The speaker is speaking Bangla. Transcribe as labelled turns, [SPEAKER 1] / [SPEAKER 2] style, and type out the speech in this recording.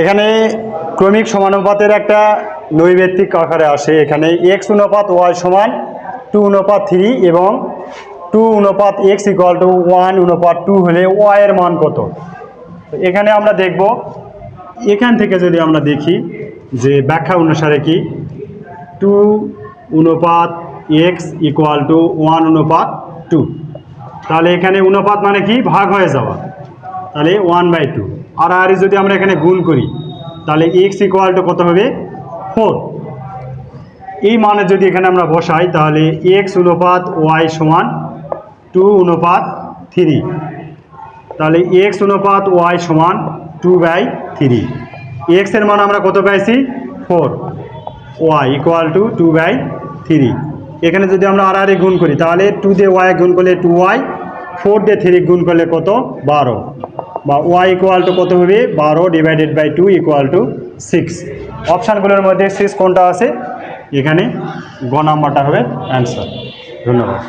[SPEAKER 1] এখানে ক্রমিক সমানুপাতের একটা নৈবেত্তিক আকারে আসে। এখানে এক্স অনুপাত ওয়াই সমান টু অনুপাত থ্রি এবং টু অনুপাত এক্স ইকুয়াল টু ওয়ান অনুপাত টু হলে ওয়াই এর মান কত? এখানে আমরা দেখব, এখান থেকে যদি আমরা দেখি যে ব্যাখ্যা অনুসারে কি? টু অনুপাত এক্স ইকুয়াল টু ওয়ান অনুপাত টু তাহলে এখানে অনুপাত মানে কি? ভাগ হয়ে যাওয়া। তাহলে ওয়ান বাই টু আর আর যদি আমরা এখানে গুণ করি, তাহলে এক্স ইকুয়াল টু কত হবে? ফোর এই মানে যদি এখানে আমরা বসাই, তাহলে এক্স অনুপাত ওয়াই সমান টু অনুপাত থ্রি তাহলে এক্স অনুপাত ওয়াই সমান টু বাই থ্রি এক্সের মান আমরা কত পাইছি? Four y equal to two by three এখানে যদি আমরা আর আর গুণ করি, তাহলে টু দিয়ে ওয়াই গুণ করলে টু ওয়াই ফোর দিয়ে থ্রি গুণ করলে কত? বারো। বা ওয়াই ইকুয়াল টু কত হবে? বারো divided by two equal to six অপশানগুলোর মধ্যে সিক্স কোনটা আছে? এখানে গ নাম্বারটা হবে অ্যান্সার ধন্যবাদ।